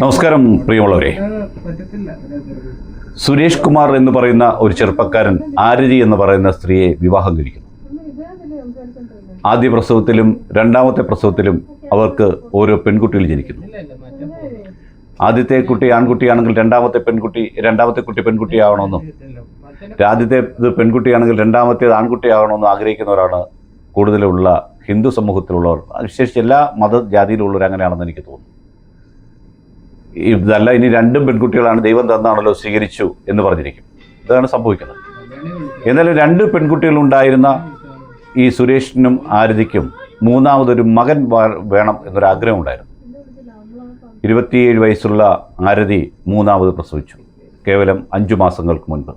നമസ്കാരം പ്രിയമുള്ളവരെ. സുരേഷ് കുമാർ എന്ന് പറയുന്ന ഒരു ചെറുപ്പക്കാരൻ ആരതി എന്ന് പറയുന്ന സ്ത്രീയെ വിവാഹം കഴിക്കുന്നു. ആദ്യ പ്രസവത്തിലും രണ്ടാമത്തെ പ്രസവത്തിലും അവർക്ക് ഓരോ പെൺകുട്ടികൾ ജനിക്കുന്നു. ആദ്യത്തെ കുട്ടി ആൺകുട്ടിയാണെങ്കിൽ രണ്ടാമത്തെ പെൺകുട്ടി രണ്ടാമത്തെ കുട്ടി പെൺകുട്ടിയാവണമെന്നും ആദ്യത്തെ ഇത് പെൺകുട്ടിയാണെങ്കിൽ രണ്ടാമത്തേത് ആൺകുട്ടിയാവണമെന്നും ആഗ്രഹിക്കുന്നവരാണ് കൂടുതലുള്ള ഹിന്ദു സമൂഹത്തിലുള്ളവർ. വിശേഷിച്ച് എല്ലാ മതജാതിയിലുള്ളവർ അങ്ങനെയാണെന്ന് എനിക്ക് തോന്നുന്നു. ഇതല്ല ഇനി രണ്ടും പെൺകുട്ടികളാണ് ദൈവം തന്നാണല്ലോ സ്വീകരിച്ചു എന്ന് പറഞ്ഞിരിക്കും. ഇതാണ് സംഭവിക്കുന്നത്. എന്നാലും രണ്ട് പെൺകുട്ടികളുണ്ടായിരുന്ന ഈ സുരേഷിനും ആരതിക്കും മൂന്നാമതൊരു മകൻ വേണം എന്നൊരു ആഗ്രഹം ഉണ്ടായിരുന്നു. ഇരുപത്തിയേഴ് വയസ്സുള്ള ആരതി മൂന്നാമത് പ്രസവിച്ചു. കേവലം അഞ്ചു മാസങ്ങൾക്ക് മുൻപ്.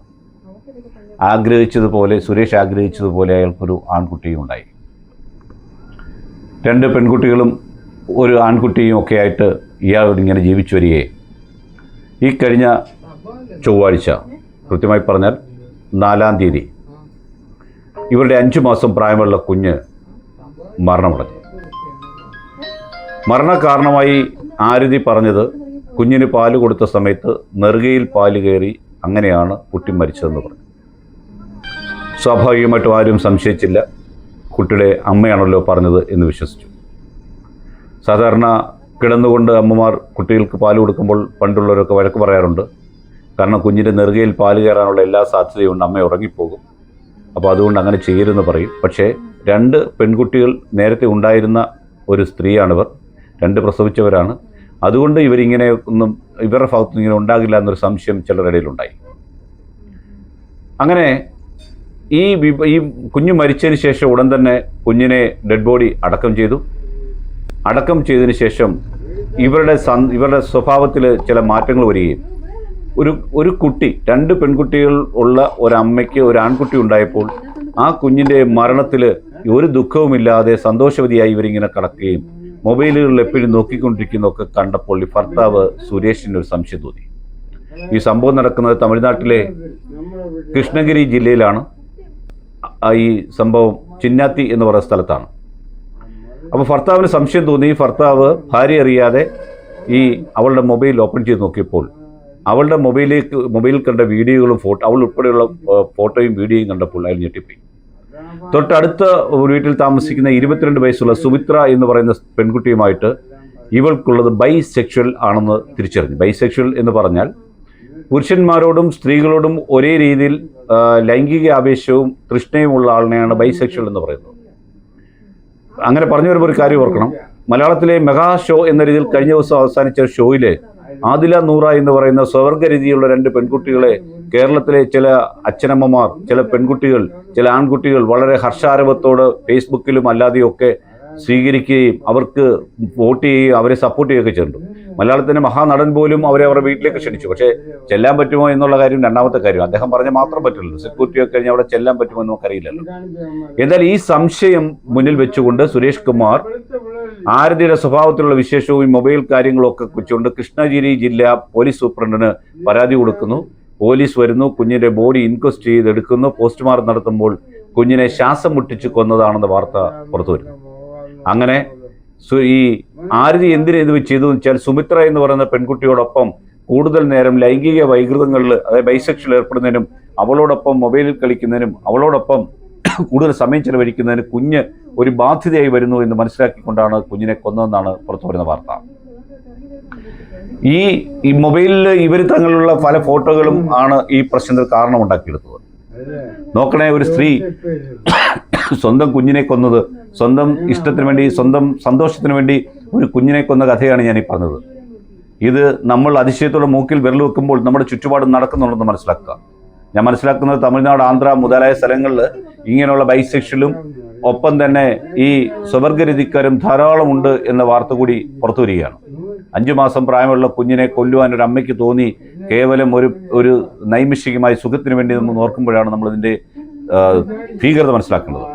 ആഗ്രഹിച്ചതുപോലെ സുരേഷ് ആഗ്രഹിച്ചതുപോലെ അയാൾക്കൊരു ആൺകുട്ടിയും ഉണ്ടായി. രണ്ട് പെൺകുട്ടികളും ഒരു ആൺകുട്ടിയും ഒക്കെ ആയിട്ട് ഇയാളോട് ഇങ്ങനെ ജീവിച്ചു വരികയെ. ഈ കഴിഞ്ഞ ചൊവ്വാഴ്ച കൃത്യമായി പറഞ്ഞാൽ നാലാം തീയതി ഇവരുടെ അഞ്ചു മാസം പ്രായമുള്ള കുഞ്ഞ് മരണമടഞ്ഞു. മരണകാരണമായി ആരതി പറഞ്ഞത് കുഞ്ഞിന് പാൽ കൊടുത്ത സമയത്ത് നെറുകയിൽ പാൽ കയറി അങ്ങനെയാണ് കുട്ടി മരിച്ചതെന്ന് പറഞ്ഞു. സ്വാഭാവികമായിട്ടും ആരും സംശയിച്ചില്ല. കുട്ടിയുടെ അമ്മയാണല്ലോ പറഞ്ഞത് എന്ന് വിശ്വസിച്ചു. സാധാരണ കിടന്നുകൊണ്ട് അമ്മമാർ കുട്ടികൾക്ക് പാൽ കൊടുക്കുമ്പോൾ പണ്ടുള്ളവരൊക്കെ വഴക്ക് പറയാറുണ്ട്. കാരണം കുഞ്ഞിന്റെ നെറുകയിൽ പാൽ കയറാനുള്ള എല്ലാ സാധ്യതയുണ്ട് അമ്മ ഉറങ്ങിപ്പോകും. അപ്പോൾ അതുകൊണ്ട് അങ്ങനെ ചെയ്യരുതെന്ന് പറയും. പക്ഷേ രണ്ട് പെൺകുട്ടികൾ നേരത്തെ ഉണ്ടായിരുന്ന ഒരു സ്ത്രീയാണിവർ. രണ്ട് പ്രസവിച്ചവരാണ്. അതുകൊണ്ട് ഇവരിങ്ങനെ ഒന്നും ഇവരുടെ ഭാഗത്തുനിന്ന് ഇങ്ങനെ ഉണ്ടാകില്ല എന്നൊരു സംശയം ചിലരുടെ ഉണ്ടായി അങ്ങനെ ഈ ഈ കുഞ്ഞ് മരിച്ചതിന് ശേഷം ഉടൻ തന്നെ കുഞ്ഞിനെ ഡെഡ് ബോഡി അടക്കം ചെയ്തു. അടക്കം ചെയ്തതിന് ശേഷം ഇവരുടെ സന് ഇവരുടെ സ്വഭാവത്തിൽ ചില മാറ്റങ്ങൾ വരികയും. ഒരു ഒരു കുട്ടി രണ്ട് പെൺകുട്ടികൾ ഉള്ള ഒരമ്മയ്ക്ക് ഒരു ആൺകുട്ടി ഉണ്ടായപ്പോൾ ആ കുഞ്ഞിന്റെ മരണത്തിൽ ഒരു ദുഃഖവുമില്ലാതെ സന്തോഷവതിയായി ഇവരിങ്ങനെ കടക്കുകയും മൊബൈലുകളിൽ എപ്പോഴും നോക്കിക്കൊണ്ടിരിക്കുന്നതൊക്കെ കണ്ടപ്പോൾ ഈ ഭർത്താവ് സുരേഷിന് ഒരു സംശയം തോന്നി. ഈ സംഭവം നടക്കുന്നത് തമിഴ്നാട്ടിലെ കൃഷ്ണഗിരി ജില്ലയിലാണ്. ഈ സംഭവം ചിന്നാത്തി എന്ന് പറയുന്ന സ്ഥലത്താണ്. അപ്പോൾ ഭർത്താവിന് സംശയം തോന്നി. ഭർത്താവ് ഭാര്യ അറിയാതെ ഈ അവളുടെ മൊബൈൽ ഓപ്പൺ ചെയ്ത് നോക്കിയപ്പോൾ അവളുടെ മൊബൈലിലേക്ക് മൊബൈൽ കണ്ട വീഡിയോകളും ഫോട്ടോ അവൾ ഉൾപ്പെടെയുള്ള ഫോട്ടോയും വീഡിയോയും കണ്ടപ്പോൾ അയാൾ ഞെട്ടിപ്പോയി. തൊട്ടടുത്ത ഒരു വീട്ടിൽ താമസിക്കുന്ന ഇരുപത്തിരണ്ട് വയസ്സുള്ള സുമിത്ര എന്ന് പറയുന്ന പെൺകുട്ടിയുമായിട്ട് ഇവൾക്കുള്ളത് ബൈ സെക്ഷൽ ആണെന്ന് തിരിച്ചറിഞ്ഞു. ബൈ സെക്ഷൽ എന്ന് പറഞ്ഞാൽ പുരുഷന്മാരോടും സ്ത്രീകളോടും ഒരേ രീതിയിൽ ലൈംഗിക ആവേശവും തൃഷ്ണയുമുള്ള ആളിനെയാണ് ബൈ സെക്ഷൽ എന്ന് പറയുന്നത്. അങ്ങനെ പറഞ്ഞു വരുമ്പോൾ ഒരു കാര്യം ഓർക്കണം. മലയാളത്തിലെ മെഗാ ഷോ എന്ന രീതിയിൽ കഴിഞ്ഞ ദിവസം അവസാനിച്ച ഷോയിലെ ആദില നൂറ എന്ന് പറയുന്ന സ്വവർഗരീതിയുള്ള രണ്ട് പെൺകുട്ടികളെ കേരളത്തിലെ ചില അച്ഛനമ്മമാർ ചില പെൺകുട്ടികൾ ചില ആൺകുട്ടികൾ വളരെ ഹർഷാരവത്തോട് ഫേസ്ബുക്കിലും അല്ലാതെയൊക്കെ സ്വീകരിക്കുകയും അവർക്ക് വോട്ട് ചെയ്യുകയും അവരെ സപ്പോർട്ട് ചെയ്യുകയൊക്കെ ചെയ്തിട്ടുണ്ട്. മലയാളത്തിന്റെ മഹാനടൻ പോലും അവരെ അവരുടെ വീട്ടിലേക്ക് ക്ഷണിച്ചു. പക്ഷേ ചെല്ലാൻ പറ്റുമോ എന്നുള്ള കാര്യം രണ്ടാമത്തെ കാര്യം. അദ്ദേഹം പറഞ്ഞ മാത്രം പറ്റുള്ളൂ സെക്യൂരിറ്റി ഒക്കെ കഴിഞ്ഞ് അവിടെ ചെല്ലാൻ പറ്റുമോ എന്ന് നമുക്കറിയില്ലല്ലോ. എന്നാൽ ഈ സംശയം മുന്നിൽ വെച്ചുകൊണ്ട് സുരേഷ് കുമാർ ആരതിയുടെ സ്വഭാവത്തിലുള്ള വിശേഷവും മൊബൈൽ കാര്യങ്ങളും ഒക്കെ വെച്ചുകൊണ്ട് കൃഷ്ണഗിരി ജില്ലാ പോലീസ് സൂപ്രണ്ടിന് പരാതി കൊടുക്കുന്നു. പോലീസ് വരുന്നു കുഞ്ഞിന്റെ ബോഡി ഇൻക്വസ്റ്റ് ചെയ്തെടുക്കുന്നു. പോസ്റ്റ്മോർട്ടം നടത്തുമ്പോൾ കുഞ്ഞിനെ ശ്വാസം മുട്ടിച്ച് കൊന്നതാണെന്ന വാർത്ത പുറത്തു വരുന്നു. അങ്ങനെ ഈ ആരതി എന്തിനു ഇത് ചെയ്തു വെച്ചാൽ സുമിത്ര എന്ന് പറയുന്ന പെൺകുട്ടിയോടൊപ്പം കൂടുതൽ നേരം ലൈംഗിക വൈകൃതങ്ങളിൽ അതായത് ബൈസെക്ഷൽ ഏർപ്പെടുന്നതിനും അവളോടൊപ്പം മൊബൈലിൽ കളിക്കുന്നതിനും അവളോടൊപ്പം കൂടുതൽ സമയം ചെലവഴിക്കുന്നതിന് കുഞ്ഞ് ഒരു ബാധ്യതയായി വരുന്നു എന്ന് മനസ്സിലാക്കിക്കൊണ്ടാണ് കുഞ്ഞിനെ കൊന്നതെന്നാണ് പുറത്തു വരുന്ന വാർത്ത. ഈ ഈ മൊബൈലിൽ ഇവർ തങ്ങളിലുള്ള പല ഫോട്ടോകളും ആണ് ഈ പ്രശ്നത്തിന് കാരണമുണ്ടാക്കിയെടുത്തത്. നോക്കണേ ഒരു സ്ത്രീ സ്വന്തം കുഞ്ഞിനെ കൊന്നത് സ്വന്തം ഇഷ്ടത്തിന് വേണ്ടി സ്വന്തം സന്തോഷത്തിന് വേണ്ടി ഒരു കുഞ്ഞിനെ കൊന്ന കഥയാണ് ഞാൻ ഈ പറഞ്ഞത്. ഇത് നമ്മൾ അതിശയത്തോടെ മൂക്കിൽ വിരൽ വെക്കുമ്പോൾ നമ്മുടെ ചുറ്റുപാടും നടക്കുന്നുണ്ടെന്ന് മനസ്സിലാക്കുക. ഞാൻ മനസ്സിലാക്കുന്നത് തമിഴ്നാട് ആന്ധ്ര മുതലായ സ്ഥലങ്ങളിൽ ഇങ്ങനെയുള്ള ബൈസെക്ഷലും ഒപ്പം തന്നെ ഈ സ്വവർഗരതിക്കാരും ധാരാളമുണ്ട് എന്ന വാർത്ത കൂടി പുറത്തു വരികയാണ്. അഞ്ചു മാസം പ്രായമുള്ള കുഞ്ഞിനെ കൊല്ലുവാൻ ഒരു അമ്മയ്ക്ക് തോന്നി കേവലം ഒരു ഒരു നൈമിഷികമായ സുഖത്തിന് വേണ്ടി നമ്മൾ ഓർക്കുമ്പോഴാണ് നമ്മളിതിന്റെ ഭീകരത മനസ്സിലാക്കേണ്ടത്.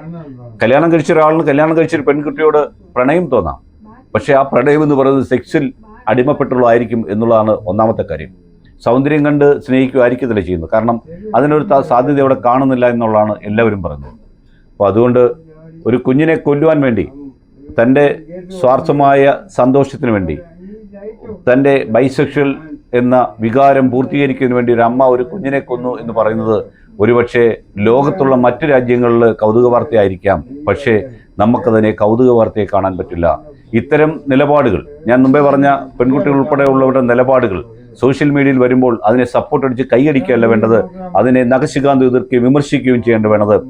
കല്യാണം കഴിച്ച ഒരാളിന് കല്യാണം കഴിച്ച ഒരു പെൺകുട്ടിയോട് പ്രണയം തോന്നാം. പക്ഷേ ആ പ്രണയം എന്ന് പറയുന്നത് സെക്സിൽ അടിമപ്പെട്ടുള്ളതായിരിക്കും എന്നുള്ളതാണ് ഒന്നാമത്തെ കാര്യം. സൗന്ദര്യം കണ്ട് സ്നേഹിക്കുമായിരിക്കത്തില്ല ചെയ്യുന്നത്. കാരണം അതിനൊരു സാധ്യത അവിടെ കാണുന്നില്ല എന്നുള്ളതാണ് എല്ലാവരും പറയുന്നത്. അപ്പോൾ അതുകൊണ്ട് ഒരു കുഞ്ഞിനെ കൊല്ലുവാൻ വേണ്ടി തന്റെ സ്വാർത്ഥമായ സന്തോഷത്തിന് വേണ്ടി തന്റെ ബൈസെക്ഷൽ എന്ന വികാരം പൂർത്തീകരിക്കുന്നതിന് വേണ്ടി ഒരു അമ്മ ഒരു കുഞ്ഞിനെ കൊന്നു എന്ന് പറയുന്നത് ഒരുപക്ഷെ ലോകത്തുള്ള മറ്റു രാജ്യങ്ങളിൽ കൗതുക വാർത്തയായിരിക്കാം പക്ഷേ നമുക്കതിനെ കൗതുക വാർത്തയെ കാണാൻ പറ്റില്ല. ഇത്തരം നിലപാടുകൾ ഞാൻ മുമ്പേ പറഞ്ഞ പെൺകുട്ടികൾ ഉൾപ്പെടെ ഉള്ളവരുടെ നിലപാടുകൾ സോഷ്യൽ മീഡിയയിൽ വരുമ്പോൾ അതിനെ സപ്പോർട്ട് അടിച്ച് കൈയടിക്കുകയല്ല വേണ്ടത്. അതിനെ നഖശികാന്ത് എതിർക്കുകയും വിമർശിക്കുകയും ചെയ്യേണ്ട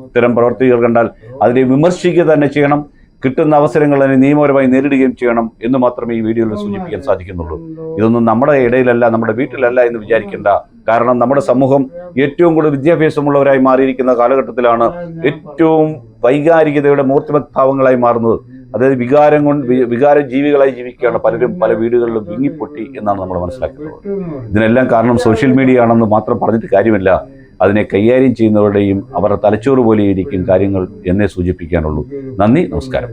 ഇത്തരം പ്രവർത്തികൾ കണ്ടാൽ അതിനെ വിമർശിക്കുക തന്നെ ചെയ്യണം. കിട്ടുന്ന അവസരങ്ങൾ അതിനെ നിയമപരമായി നേരിടുകയും ചെയ്യണം എന്ന് മാത്രമേ ഈ വീഡിയോയിൽ സൂചിപ്പിക്കാൻ സാധിക്കുന്നുള്ളൂ. ഇതൊന്നും നമ്മുടെ ഇടയിലല്ല നമ്മുടെ വീട്ടിലല്ല എന്ന് വിചാരിക്കേണ്ട. കാരണം നമ്മുടെ സമൂഹം ഏറ്റവും കൂടുതൽ വിദ്യാഭ്യാസമുള്ളവരായി മാറിയിരിക്കുന്ന കാലഘട്ടത്തിലാണ് ഏറ്റവും വൈകാരികതയുടെ മൂർത്തിമത്ഭാവങ്ങളായി മാറുന്നത്. അതായത് വികാരം കൊണ്ട് വികാര ജീവികളായി ജീവിക്കുകയാണ് പലരും പല വീടുകളിലും വിങ്ങിപ്പൊട്ടി എന്നാണ് നമ്മൾ മനസ്സിലാക്കുന്നത്. ഇതിനെല്ലാം കാരണം സോഷ്യൽ മീഡിയ ആണെന്ന് മാത്രം പറഞ്ഞിട്ട് കാര്യമില്ല. അതിനെ കൈകാര്യം ചെയ്യുന്നവരുടെയും അവരുടെ തലച്ചോറ് പോലെ ഇരിക്കും കാര്യങ്ങൾ എന്നെ സൂചിപ്പിക്കാനുള്ളൂ. നന്ദി നമസ്കാരം.